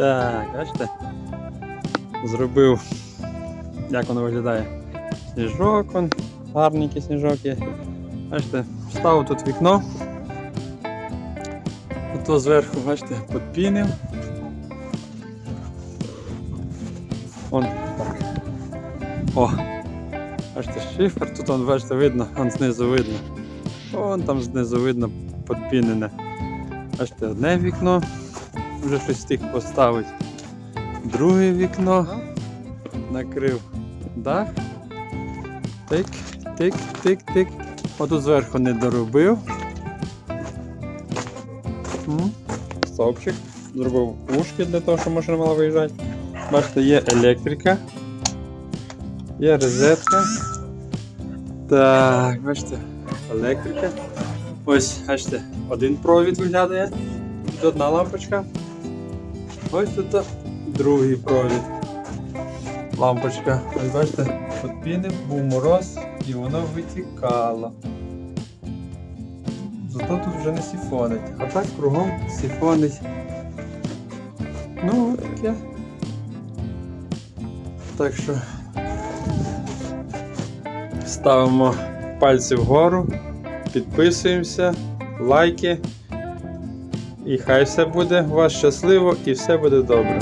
Так, бачите? Зробив, як воно виглядає. Сніжок, он, гарненький сніжок є. Бачите, вставив тут вікно. Тут зверху, бачите, підпінив. Он так. О! Бачите, шифер, тут он, бачите, видно, он знизу видно. Вон там знизу видно підпінене. Бачите, одне вікно, вже щось встиг поставити. Друге вікно накрив дах. Тик, тик, тик, тик. Отут зверху не доробив. Стовпчик. Зробив ушки для того, щоб машина мала виїжджати. Бачите, є електрика. Є розетка. Так, бачите, електрика. Ось, бачите, один провід виглядає. Тут одна лампочка. Ось тут другий провід. Лампочка. Ось бачите, підпінив, був мороз і воно витікало. Зато тут вже не сіфонить. А так кругом сіфонить. Ну, таке. Так що ставимо пальці вгору, підписуємося, лайки. І хай все буде у вас щасливо і все буде добре.